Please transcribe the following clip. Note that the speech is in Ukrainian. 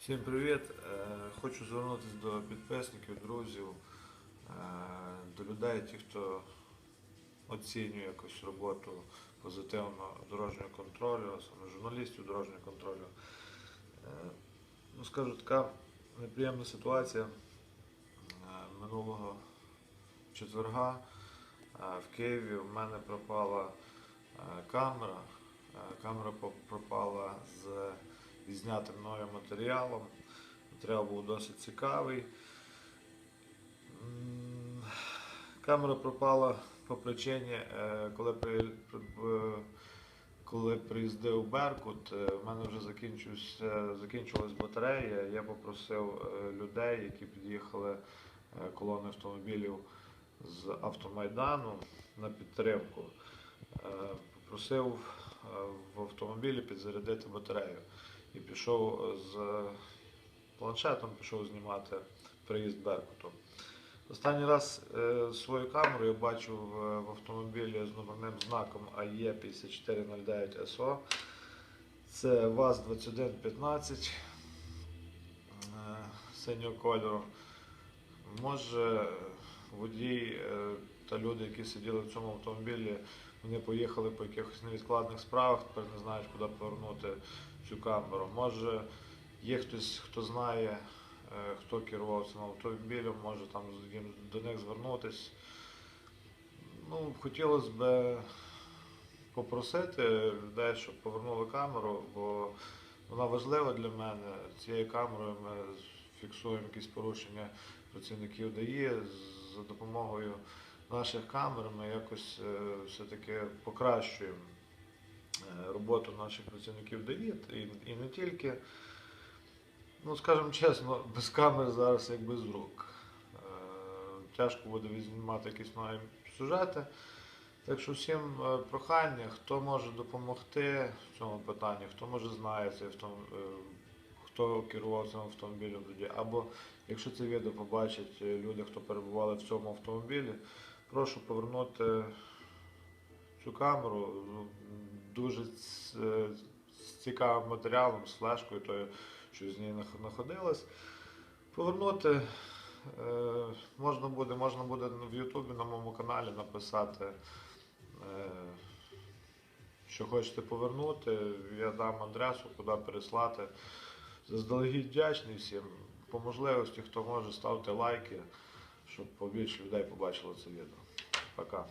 Всім привіт! Е, Хочу звернутися до підписників, друзів, е, до людей, ті, хто оцінює якусь роботу позитивно дорожнього контролю, саме журналістів дорожнього контролю. Е, Ну, скажу, така неприємна ситуація минулого четверга в Києві в мене пропала камера. Камера пропала з відзнятим мною матеріалом. Матеріал був досить цікавий. Камера пропала по причині, е, коли, е, коли приїздив Беркут, е, в мене вже закінчилась батарея. Я попросив людей, які під'їхали колони автомобілів з автомайдану на підтримку. Попросив в автомобілі підзарядити батарею і пішов з планшетом, пішов знімати приїзд Беркуту. Останній раз е, свою камеру я бачив в, в автомобілі з номерним знаком АЕ 5409 СО. Це ВАЗ-2115 е, синього кольору. Може, водій е, та люди, які сиділи в цьому автомобілі, вони поїхали по якихось невідкладних справах, тепер не знають, куди повернути цю камеру. Може, є хтось, хто знає, е, хто керував цим автомобілем, може там до них звернутися. Ну, хотілося б попросити людей, щоб повернули камеру, бо вона важлива для мене. Цією камерою ми фіксуємо якісь порушення працівників ДАІ за допомогою наших камер ми якось е, все-таки покращуємо е, роботу наших працівників ДАІ і, не тільки. Ну, скажімо чесно, без камер зараз як без рук. Е, Тяжко буде відзнімати якісь нові сюжети. Так що всім прохання, хто може допомогти в цьому питанні, хто може знає хто керував цим автомобілем тоді, або якщо це відео побачать люди, хто перебували в цьому автомобілі, прошу повернути цю камеру ну, дуже е, з цікавим матеріалом, з флешкою, тою, що з нах- знаходилось. Повернути е, можна буде, можна буде в Ютубі на моєму каналі написати, е, що хочете повернути. Я дам адресу, куди переслати. Заздалегідь вдячний всім. По можливості, хто може, ставте лайки, щоб побільше людей побачило це відео. Пока.